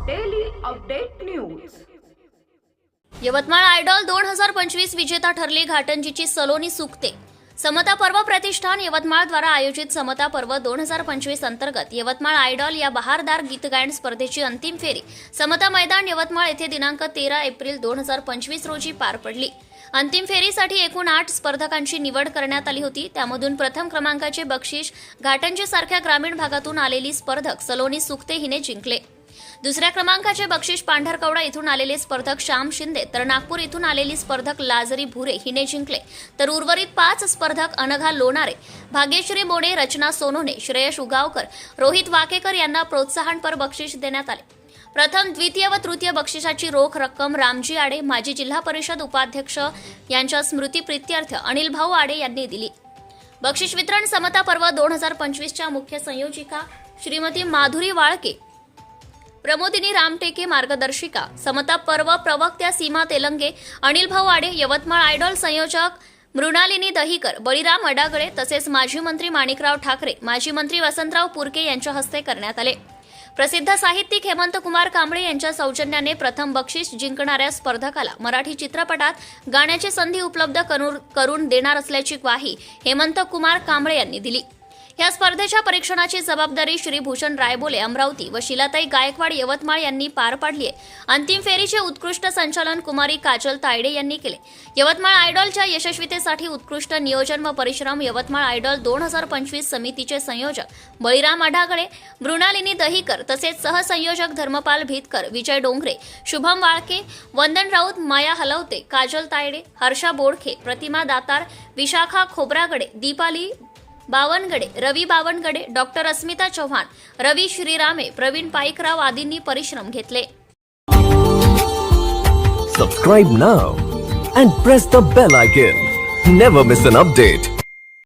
Update news Yavatmal idol दोन हजार पंचवीस विजेता ठरली घाटंजीची सलोनी सुकते. समता पर्व प्रतिष्ठान यवतमाळ द्वारा आयोजित समता पर्व दोन हजार पंचवीस अंतर्गत यवतमाळ आयडॉल या बहारदार गीतगायन स्पर्धेची अंतिम फेरी समता मैदान यवतमाळ येथे दिनांक तेरा एप्रिल दोन हजार पंचवीस रोजी पार पडली. अंतिम फेरीसाठी एकूण आठ स्पर्धकांची निवड करण्यात आली होती. त्यामधून प्रथम क्रमांकाचे बक्षीस घाटंजी सारख्या ग्रामीण भागातून आलेली स्पर्धक सलोनी सुकते हिने जिंकले. दुसऱ्या क्रमांकाचे बक्षीस पांढरकवडा इथून आलेले स्पर्धक श्याम शिंदे तर नागपूर इथून आलेली स्पर्धक लाजरी भुरे हिने जिंकले. तर उर्वरित पाच स्पर्धक अनघा लोणारे भाग्यश्री मोडे रचना सोनोने श्रेयश उगावकर रोहित वाकेकर यांना प्रोत्साहनपर बक्षीस देण्यात आले. प्रथम द्वितीय व तृतीय बक्षिसाची रोख रक्कम रामजी आडे माजी जिल्हा परिषद उपाध्यक्ष यांच्या स्मृतीप्रित्यर्थ अनिल भाऊ आडे यांनी दिली. बक्षीस वितरण समता पर्व दोन हजार पंचवीसच्या मुख्य संयोजिका श्रीमती माधुरी वाळके प्रमोदिनी रामटेके मार्गदर्शिका समता पर्व प्रवक्त्या सीमा तेलंगे अनिल भाऊ आडे यवतमाळ आयडॉल संयोजक मृणालिनी दहीकर बळीराम अडागळे तसेच माजी मंत्री माणिकराव ठाकरे माजी मंत्री वसंतराव पुरके यांच्या हस्ते करण्यात आले. प्रसिद्ध साहित्यिक हेमंत कुमार कांबळे यांच्या सौजन्याने प्रथम बक्षीस जिंकणाऱ्या स्पर्धकाला मराठी चित्रपटात गाण्याची संधी उपलब्ध करून देणार असल्याची ग्वाही हेमंत कुमार कांबळे यांनी दिली. या स्पर्धेच्या परीक्षणाची जबाबदारी श्री भूषण रायबोले अमरावती व शिलाताई गायकवाड यवतमाळ यांनी पार पाडली आहे. अंतिम फेरीचे उत्कृष्ट संचालन कुमारी काजल तायडे यांनी केले. यवतमाळ आयडॉलच्या यशस्वीतेसाठी उत्कृष्ट नियोजन व परिश्रम यवतमाळ आयडॉल दोन हजार पंचवीस समितीचे संयोजक बळीराम आढागळे मृणालिनी दहीकर तसेच सहसंयोजक धर्मपाल भीतकर विजय डोंगरे शुभम वाळके वंदन राऊत माया हलवते काजल तायडे हर्षा बोडखे प्रतिमा दातार विशाखा खोब्रागडे दीपाली बावनगडे रवी बावनगडे डॉक्टर अस्मिता चव्हाण रवी श्रीरामे प्रवीण पाईकराव आदींनी परिश्रम घेतले. Subscribe now and press the bell icon never miss an update